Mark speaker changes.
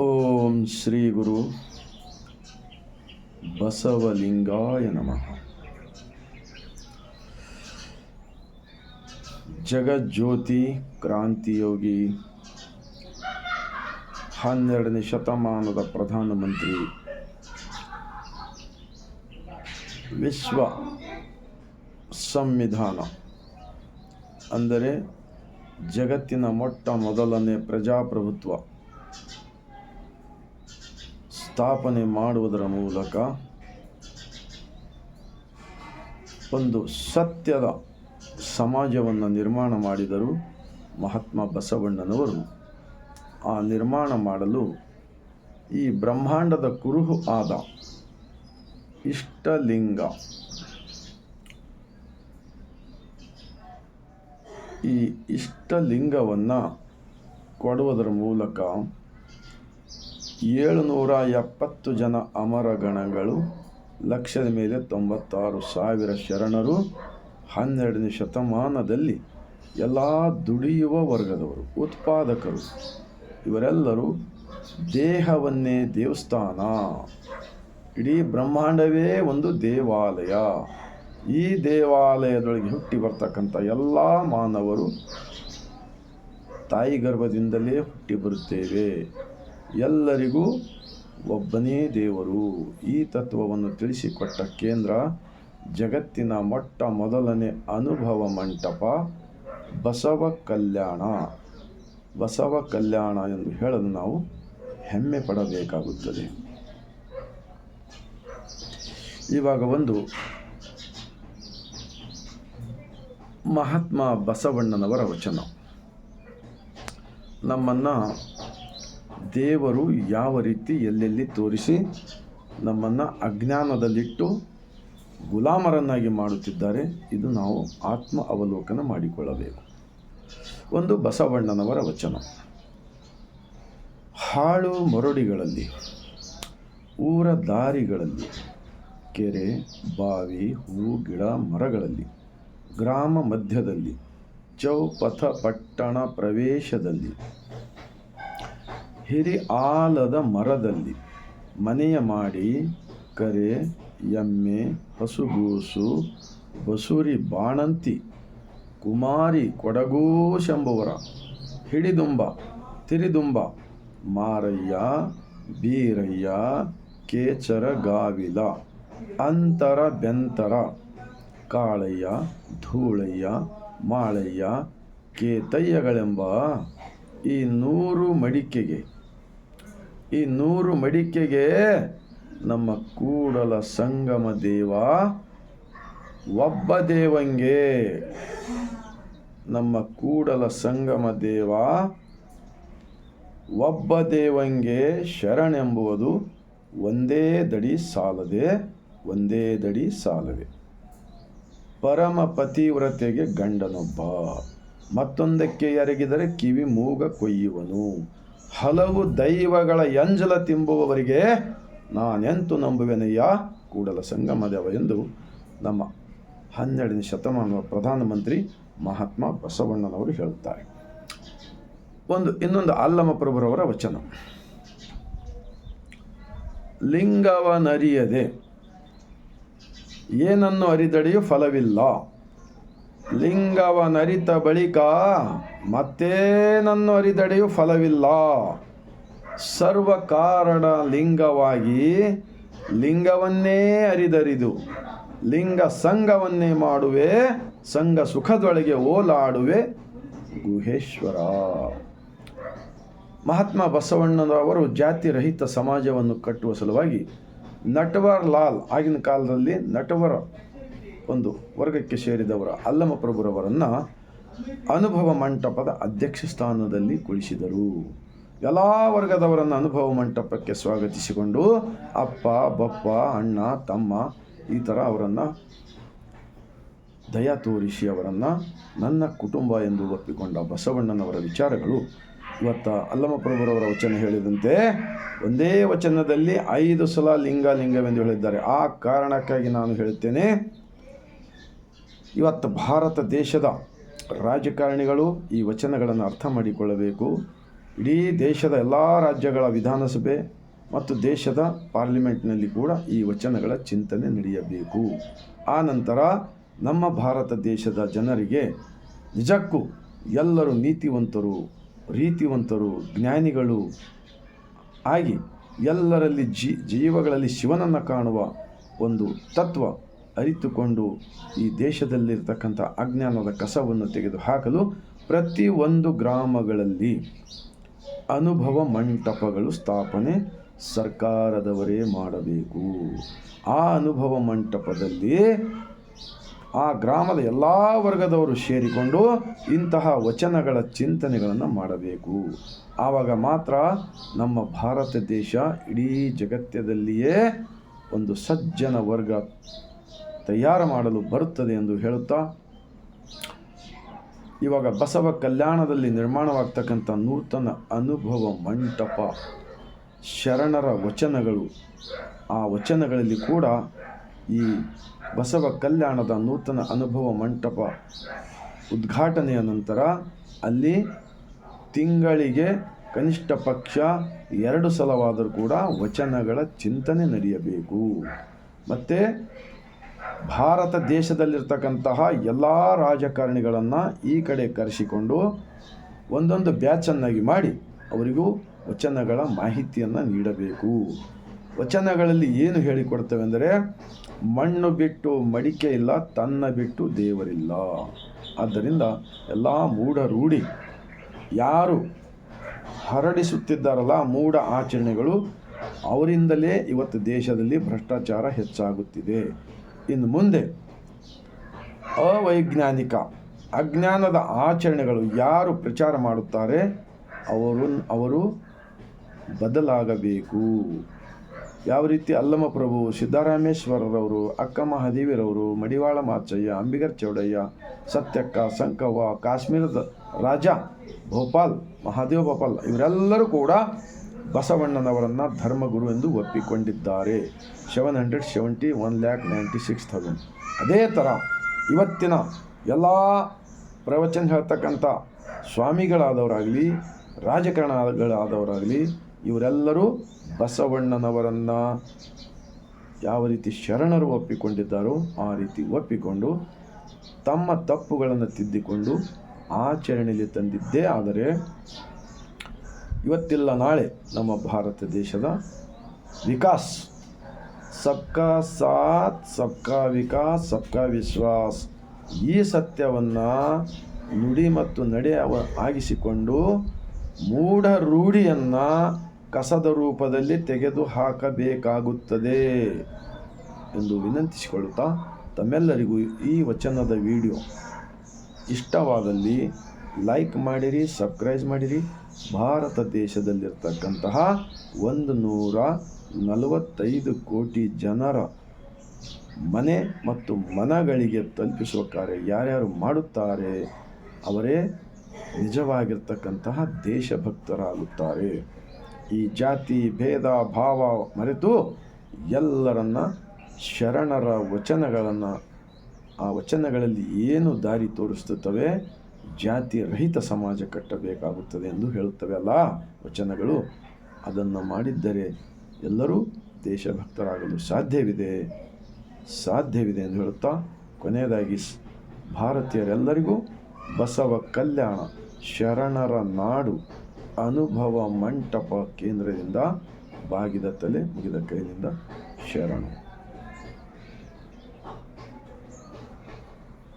Speaker 1: ಓಂ ಶ್ರೀ ಗುರು ಬಸವಲಿಂಗಾಯ ನಮಃ. ಜಗಜ್ಯೋತಿ ಕ್ರಾಂತಿಯೋಗಿ ಹನ್ನೆರಡನೇ ಶತಮಾನದ ಪ್ರಧಾನಮಂತ್ರಿ ವಿಶ್ವ ಸಂವಿಧಾನ. ಅಂದರೆ ಜಗತ್ತಿನ ಮೊಟ್ಟ ಮೊದಲನೇ ಪ್ರಜಾಪ್ರಭುತ್ವ. ಸ್ಥಾಪನೆ ಮಾಡುವುದರ ಮೂಲಕ ಒಂದು ಸತ್ಯದ ಸಮಾಜವನ್ನು ನಿರ್ಮಾಣ ಮಾಡಿದರು ಮಹಾತ್ಮ ಬಸವಣ್ಣನವರು. ಆ ನಿರ್ಮಾಣ ಮಾಡಲು ಈ ಬ್ರಹ್ಮಾಂಡದ ಕುರುಹು ಆದ ಇಷ್ಟಲಿಂಗ ಈ ಇಷ್ಟಲಿಂಗವನ್ನು ಕೊಡುವುದರ ಮೂಲಕ ಏಳುನೂರ ಎಪ್ಪತ್ತು ಜನ ಅಮರಗಣಗಳು ಲಕ್ಷದ ಮೇಲೆ ತೊಂಬತ್ತಾರು ಸಾವಿರ ಶರಣರು, ಹನ್ನೆರಡನೇ ಶತಮಾನದಲ್ಲಿ ಎಲ್ಲ ದುಡಿಯುವ ವರ್ಗದವರು, ಉತ್ಪಾದಕರು. ಇವರೆಲ್ಲರೂ ದೇಹವನ್ನೇ ದೇವಸ್ಥಾನ. ಇಡೀ ಬ್ರಹ್ಮಾಂಡವೇ ಒಂದು ದೇವಾಲಯ. ಈ ದೇವಾಲಯದೊಳಗೆ ಹುಟ್ಟಿ ಬರ್ತಕ್ಕಂಥ ಎಲ್ಲ ಮಾನವರು ತಾಯಿ ಗರ್ಭದಿಂದಲೇ ಹುಟ್ಟಿ ಬರುತ್ತೇವೆ. ಎಲ್ಲರಿಗೂ ಒಬ್ಬನೇ ದೇವರು. ಈ ತತ್ವವನ್ನು ತಿಳಿಸಿಕೊಟ್ಟ ಕೇಂದ್ರ ಜಗತ್ತಿನ ಮೊಟ್ಟ ಮೊದಲನೇ ಅನುಭವ ಮಂಟಪ ಬಸವ ಕಲ್ಯಾಣ. ಬಸವ ಕಲ್ಯಾಣ ಎಂದು ಹೇಳಲು ನಾವು ಹೆಮ್ಮೆ ಪಡಬೇಕಾಗುತ್ತದೆ. ಇವಾಗ ಒಂದು ಮಹಾತ್ಮ ಬಸವಣ್ಣನವರ ವಚನ. ನಮ್ಮನ್ನು ದೇವರು ಯಾವ ರೀತಿ ಎಲ್ಲೆಲ್ಲಿ ತೋರಿಸಿ ನಮ್ಮನ್ನು ಅಜ್ಞಾನದಲ್ಲಿಟ್ಟು ಗುಲಾಮರನ್ನಾಗಿ ಮಾಡುತ್ತಿದ್ದಾರೆ, ಇದು ನಾವು ಆತ್ಮ ಅವಲೋಕನ ಮಾಡಿಕೊಳ್ಳಬೇಕು. ಒಂದು ಬಸವಣ್ಣನವರ ವಚನ. ಹಾಳು ಮರಡಿಗಳಲ್ಲಿ, ಊರ ದಾರಿಗಳಲ್ಲಿ, ಕೆರೆ, ಬಾವಿ, ಹೂ, ಗಿಡ, ಮರಗಳಲ್ಲಿ, ಗ್ರಾಮ ಮಧ್ಯದಲ್ಲಿ, ಚೌಪಥ ಪಟ್ಟಣ ಪ್ರವೇಶದಲ್ಲಿ ಹಿರಿ ಆಲದ ಮರದಲ್ಲಿ ಮನೆಯ ಮಾಡಿ ಕರೆ, ಎಮ್ಮೆ, ಹಸುಗೂಸು, ಬಸುರಿ ಬಾಣಂತಿ, ಕುಮಾರಿ ಕೊಡಗೂಶಂಬುವರ, ಹಿಡಿದುಂಬ, ತಿರಿದುಂಬ, ಮಾರಯ್ಯ, ಬೀರಯ್ಯ, ಕೇಚರ ಗಾವಿಲ, ಅಂತರ ಬೆಂತರ, ಕಾಳಯ್ಯ, ಧೂಳಯ್ಯ, ಮಾಳಯ್ಯ, ಕೇತಯ್ಯಗಳೆಂಬ ಈ ನೂರು ಮಡಿಕೆಗೆ ಈ ನೂರು ಮಡಿಕೆಗೆ ನಮ್ಮ ಕೂಡಲ ಸಂಗಮ ದೇವ, ಒಬ್ಬ ದೇವಂಗೆ ನಮ್ಮ ಕೂಡಲ ಸಂಗಮ ದೇವ, ಒಬ್ಬ ದೇವಂಗೆ ಶರಣೆಂಬುವುದು ಒಂದೇ ದಡಿ ಸಾಲದೆ, ಒಂದೇ ದಡಿ ಸಾಲವೆ. ಪರಮ ಪತಿವ್ರತೆಗೆ ಗಂಡನೊಬ್ಬ. ಮತ್ತೊಂದಕ್ಕೆ ಎರಗಿದರೆ ಕಿವಿ ಮೂಗ ಕೊಯ್ಯುವನು. ಹಲವು ದೈವಗಳ ಎಂಜಲ ತಿಂಬುವವರಿಗೆ ನಾನೆಂತು ನಂಬುವೆನಯ್ಯ? ಕೂಡಲ ಸಂಗಮದೇವ ಎಂದು ನಮ್ಮ ಹನ್ನೆರಡನೇ ಶತಮಾನದ ಪ್ರಧಾನಮಂತ್ರಿ ಮಹಾತ್ಮ ಬಸವಣ್ಣನವರು ಹೇಳುತ್ತಾರೆ. ಒಂದು, ಇನ್ನೊಂದು ಅಲ್ಲಮ ಪ್ರಭುರವರ ವಚನ. ಲಿಂಗವನರಿಯದೆ ಏನನ್ನು ಅರಿದಡೆಯೂ ಫಲವಿಲ್ಲ. ಲಿಂಗವನರಿತ ಬಳಿಕ ಮತ್ತೇನನ್ನು ಅರಿದಡೆಯು ಫಲವಿಲ್ಲ. ಸರ್ವ ಕಾರಣ ಲಿಂಗವಾಗಿ ಲಿಂಗವನ್ನೇ ಅರಿದರಿದು, ಲಿಂಗ ಸಂಘವನ್ನೇ ಮಾಡುವೆ, ಸಂಘ ಸುಖದೊಳಗೆ ಓಲಾಡುವೆ, ಗುಹೇಶ್ವರ. ಮಹಾತ್ಮ ಬಸವಣ್ಣನವರು ಜಾತಿರಹಿತ ಸಮಾಜವನ್ನು ಕಟ್ಟುವ ಸಲುವಾಗಿ ನಟವರ್ ಲಾಲ್ ಆಗಿನ ಕಾಲದಲ್ಲಿ ನಟವರ ಒಂದು ವರ್ಗಕ್ಕೆ ಸೇರಿದವರ ಅಲ್ಲಮ ಪ್ರಭುರವರನ್ನು ಅನುಭವ ಮಂಟಪದ ಅಧ್ಯಕ್ಷ ಸ್ಥಾನದಲ್ಲಿ ಕುಳಿಸಿದರು. ಎಲ್ಲ ವರ್ಗದವರನ್ನು ಅನುಭವ ಮಂಟಪಕ್ಕೆ ಸ್ವಾಗತಿಸಿಕೊಂಡು ಅಪ್ಪ, ಬಪ್ಪ, ಅಣ್ಣ, ತಮ್ಮ ಈ ಥರ ಅವರನ್ನು ದಯ ತೋರಿಸಿ ಅವರನ್ನು ನನ್ನ ಕುಟುಂಬ ಎಂದು ಒಪ್ಪಿಕೊಂಡ ಬಸವಣ್ಣನವರ ವಿಚಾರಗಳು ಇವತ್ತ ಅಲ್ಲಮಪ್ರಭುರವರ ವಚನ ಹೇಳಿದಂತೆ ಒಂದೇ ವಚನದಲ್ಲಿ ಐದು ಸಲ ಲಿಂಗ ಲಿಂಗವೆಂದು ಹೇಳಿದ್ದಾರೆ. ಆ ಕಾರಣಕ್ಕಾಗಿ ನಾನು ಹೇಳುತ್ತೇನೆ ಇವತ್ತು ಭಾರತ ದೇಶದ ರಾಜಕಾರಣಿಗಳು ಈ ವಚನಗಳನ್ನು ಅರ್ಥ ಮಾಡಿಕೊಳ್ಳಬೇಕು. ಇಡೀ ದೇಶದ ಎಲ್ಲ ರಾಜ್ಯಗಳ ವಿಧಾನಸಭೆ ಮತ್ತು ದೇಶದ ಪಾರ್ಲಿಮೆಂಟ್ನಲ್ಲಿ ಕೂಡ ಈ ವಚನಗಳ ಚಿಂತನೆ ನಡೆಯಬೇಕು. ಆ ನಂತರ ನಮ್ಮ ಭಾರತ ದೇಶದ ಜನರಿಗೆ ನಿಜಕ್ಕೂ ಎಲ್ಲರೂ ನೀತಿವಂತರು, ರೀತಿವಂತರು, ಜ್ಞಾನಿಗಳು ಆಗಿ ಎಲ್ಲರಲ್ಲಿ ಜೀವಗಳಲ್ಲಿ ಶಿವನನ್ನು ಕಾಣುವ ಒಂದು ತತ್ವ ಅರಿತುಕೊಂಡು ಈ ದೇಶದಲ್ಲಿರ್ತಕ್ಕಂಥ ಅಜ್ಞಾನದ ಕಸವನ್ನು ತೆಗೆದುಹಾಕಲು ಪ್ರತಿ ಒಂದು ಗ್ರಾಮಗಳಲ್ಲಿ ಅನುಭವ ಮಂಟಪಗಳು ಸ್ಥಾಪನೆ ಸರ್ಕಾರದವರೇ ಮಾಡಬೇಕು. ಆ ಅನುಭವ ಮಂಟಪದಲ್ಲಿ ಆ ಗ್ರಾಮದ ಎಲ್ಲ ವರ್ಗದವರು ಸೇರಿಕೊಂಡು ಇಂತಹ ವಚನಗಳ ಚಿಂತನೆಗಳನ್ನು ಮಾಡಬೇಕು. ಆವಾಗ ಮಾತ್ರ ನಮ್ಮ ಭಾರತ ದೇಶ ಇಡೀ ಜಗತ್ತದಲ್ಲಿಯೇ ಒಂದು ಸಜ್ಜನ ವರ್ಗ ತಯಾರು ಮಾಡಲು ಬರುತ್ತದೆ ಎಂದು ಹೇಳುತ್ತಾ, ಇವಾಗ ಬಸವ ಕಲ್ಯಾಣದಲ್ಲಿ ನಿರ್ಮಾಣವಾಗ್ತಕ್ಕಂಥ ನೂತನ ಅನುಭವ ಮಂಟಪ, ಶರಣರ ವಚನಗಳು, ಆ ವಚನಗಳಲ್ಲಿ ಕೂಡ ಈ ಬಸವ ಕಲ್ಯಾಣದ ನೂತನ ಅನುಭವ ಮಂಟಪ ಉದ್ಘಾಟನೆಯ ನಂತರ ಅಲ್ಲಿ ತಿಂಗಳಿಗೆ ಕನಿಷ್ಠ ಪಕ್ಷ ಎರಡು ಸಲವಾದರೂ ಕೂಡ ವಚನಗಳ ಚಿಂತನೆ ನಡೆಯಬೇಕು. ಮತ್ತು ಭಾರತ ದೇಶದಲ್ಲಿರ್ತಕ್ಕಂತಹ ಎಲ್ಲ ರಾಜಕಾರಣಿಗಳನ್ನು ಈ ಕಡೆ ಕರೆಸಿಕೊಂಡು ಒಂದೊಂದು ಬ್ಯಾಚನ್ನಾಗಿ ಮಾಡಿ ಅವರಿಗೂ ವಚನಗಳ ಮಾಹಿತಿಯನ್ನು ನೀಡಬೇಕು. ವಚನಗಳಲ್ಲಿ ಏನು ಹೇಳಿಕೊಡ್ತವೆ ಅಂದರೆ, ಮಣ್ಣು ಬಿಟ್ಟು ಮಡಿಕೆ ಇಲ್ಲ, ತನ್ನ ಬಿಟ್ಟು ದೇವರಿಲ್ಲ ಆದ್ದರಿಂದ ಎಲ್ಲ ಮೂಢ ರೂಢಿ ಯಾರು ಹರಡಿಸುತ್ತಿದ್ದಾರಲ್ಲ ಮೂಢ ಆಚರಣೆಗಳು ಅವರಿಂದಲೇ ಇವತ್ತು ದೇಶದಲ್ಲಿ ಭ್ರಷ್ಟಾಚಾರ ಹೆಚ್ಚಾಗುತ್ತಿದೆ. ಇನ್ನು ಮುಂದೆ ಅವೈಜ್ಞಾನಿಕ ಅಜ್ಞಾನದ ಆಚರಣೆಗಳು ಯಾರು ಪ್ರಚಾರ ಮಾಡುತ್ತಾರೆ, ಅವರು ಅವರು ಬದಲಾಗಬೇಕು. ಯಾವ ರೀತಿ ಅಲ್ಲಮ ಪ್ರಭು ಸಿದ್ದರಾಮೇಶ್ವರರವರು ಅಕ್ಕ ಮಹಾದೇವಿರವರು ಮಡಿವಾಳ ಮಾಚಯ್ಯ, ಅಂಬಿಗರ್ ಚೌಡಯ್ಯ, ಸತ್ಯಕ್ಕ ಸಂಕವ್ವ, ಕಾಶ್ಮೀರದ ರಾಜ ಭೋಪಾಲ್ ಮಹಾದೇವ ಭೋಪಾಲ್ ಇವರೆಲ್ಲರೂ ಕೂಡ ಬಸವಣ್ಣನವರನ್ನು ಧರ್ಮಗುರು ಎಂದು ಒಪ್ಪಿಕೊಂಡಿದ್ದಾರೆ. Seven hundred seventy one lakh ninety six thousand ಅದೇ ಥರ ಇವತ್ತಿನ ಎಲ್ಲ ಪ್ರವಚನ ಹೇಳ್ತಕ್ಕಂಥ ಸ್ವಾಮಿಗಳಾದವರಾಗಲಿ, ರಾಜಕಾರಣಗಳಾದವರಾಗಲಿ, ಇವರೆಲ್ಲರೂ ಬಸವಣ್ಣನವರನ್ನು ಯಾವ ರೀತಿ ಶರಣರು ಒಪ್ಪಿಕೊಂಡಿದ್ದಾರೋ ಆ ರೀತಿ ಒಪ್ಪಿಕೊಂಡು ತಮ್ಮ ತಪ್ಪುಗಳನ್ನು ತಿದ್ದಿಕೊಂಡು ಆಚರಣೆಯಲ್ಲಿ ತಂದಿದ್ದೇ ಆದರೆ ಇವತ್ತಿಲ್ಲ, ನಾಳೆ ನಮ್ಮ ಭಾರತ ದೇಶದ ವಿಕಾಸ್. ಸಬ್ಕಾ ಸಾಥ್, ಸಬ್ಕಾ ವಿಕಾಸ್, ಸಬ್ಕಾ ವಿಶ್ವಾಸ್. ಈ ಸತ್ಯವನ್ನು ನುಡಿ ಮತ್ತು ನಡೆ ಅವ ಆಗಿಸಿಕೊಂಡು ಮೂಢ ರೂಢಿಯನ್ನು ಕಸದ ರೂಪದಲ್ಲಿ ತೆಗೆದು ಹಾಕಬೇಕಾಗುತ್ತದೆ ಎಂದು ವಿನಂತಿಸಿಕೊಳ್ಳುತ್ತಾ ತಮ್ಮೆಲ್ಲರಿಗೂ ಈ ವಚನದ ವಿಡಿಯೋ ಇಷ್ಟವಾದಲ್ಲಿ ಲೈಕ್ ಮಾಡಿರಿ, ಸಬ್ಸ್ಕ್ರೈಬ್ ಮಾಡಿರಿ. ಭಾರತ ದೇಶದಲ್ಲಿರ್ತಕ್ಕಂತಹ ಒಂದು ನೂರ ನಲವತ್ತೈದು ಕೋಟಿ ಜನರ ಮನೆ ಮತ್ತು ಮನಗಳಿಗೆ ತಲುಪಿಸುವ ಕಾರ್ಯ ಯಾರ್ಯಾರು ಮಾಡುತ್ತಾರೆ, ಅವರೇ ನಿಜವಾಗಿರ್ತಕ್ಕಂತಹ ದೇಶಭಕ್ತರಾಗುತ್ತಾರೆ. ಈ ಜಾತಿ, ಭೇದ, ಭಾವ ಮರೆತು ಎಲ್ಲರನ್ನ ಶರಣರ ವಚನಗಳನ್ನು, ಆ ವಚನಗಳಲ್ಲಿ ಏನು ದಾರಿ ತೋರಿಸುತ್ತವೆ? ಜಾತಿ ರಹಿತ ಸಮಾಜ ಕಟ್ಟಬೇಕಾಗುತ್ತದೆ ಎಂದು ಹೇಳುತ್ತವೆ ಅಲ್ಲ ವಚನಗಳು. ಅದನ್ನು ಮಾಡಿದ್ದರೆ ಎಲ್ಲರೂ ದೇಶಭಕ್ತರಾಗಲು ಸಾಧ್ಯವಿದೆ. ಸಾಧ್ಯವಿದೆ ಎಂದು ಹೇಳುತ್ತಾ ಕೊನೆಯದಾಗಿ ಭಾರತೀಯರೆಲ್ಲರಿಗೂ ಬಸವ ಕಲ್ಯಾಣ ಶರಣರ ನಾಡು ಅನುಭವ ಮಂಟಪ ಕೇಂದ್ರದಿಂದ ಬಾಗಿದ ತಲೆ ಮುಗಿದ ಕೈಯಿಂದ ಶರಣ.